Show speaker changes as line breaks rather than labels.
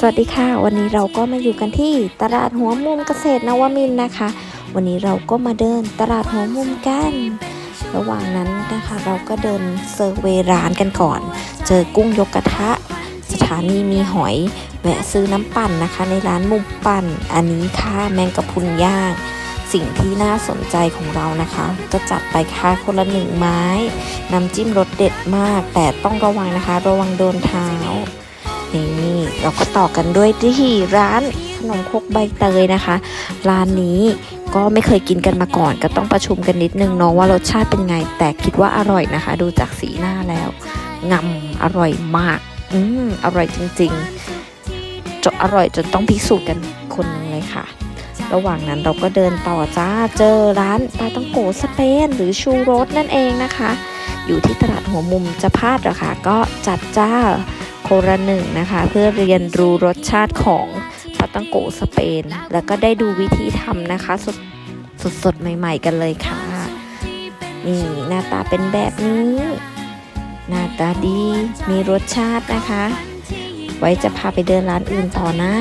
สวัสดีค่ะ วันนี้เราก็มาอยู่กันที่ตลาดหัวมุมเกษตรนวมินนะคะ วันนี้เราก็มาเดินตลาดหัวมุมกัน ระหว่างนั้นนะคะ เราก็เดินเซอร์เวย์ร้านกันก่อน เจอกุ้งยกกระทะ สถานีมีหอยแวะซื้อน้ำปั่นนะคะ ในร้านมุมปั่น อันนี้ค่ะแมงกะพรุนย่าง สิ่งที่น่าสนใจของเรานะคะ ก็จัดไปค่ะคนละหนึ่งไม้ น้ำจิ้มรสเด็ดมาก แต่ต้องระวังนะคะ ระวังโดนเท้า นี่เราก็ต่อกันด้วยที่ร้านขนมครกใบเตยนะคะ ร้านนี้ก็ไม่เคยกินกันมาก่อน ก็ต้องประชุมกันนิดนึงเนาะว่ารสชาติเป็นไง แต่คิดว่าอร่อยนะคะ ดูจากสีหน้าแล้วงำอร่อยมาก อืมอร่อยจริงๆจนอร่อยจนต้องพิสูจน์กันคนนึงเลยค่ะ ระหว่างนั้นเราก็เดินต่อจ้าเจอร้านปลาต้องโกสเปนหรือชูโรสนั่นเองนะคะ อยู่ที่ตลาดหัวมุมจะพลาดหรอคะก็จัดจ้า โคละหนึ่งนะคะ เพื่อเรียนรู้รสชาติของปาตังโกสเปน แล้วก็ได้ดูวิธีทำนะคะ สดสดสดใหม่ ๆ กันเลยค่ะ นี่หน้าตาเป็นแบบนี้ หน้าตาดีมีรสชาตินะคะ ไว้จะพาไปเดินร้านอื่นต่อนะ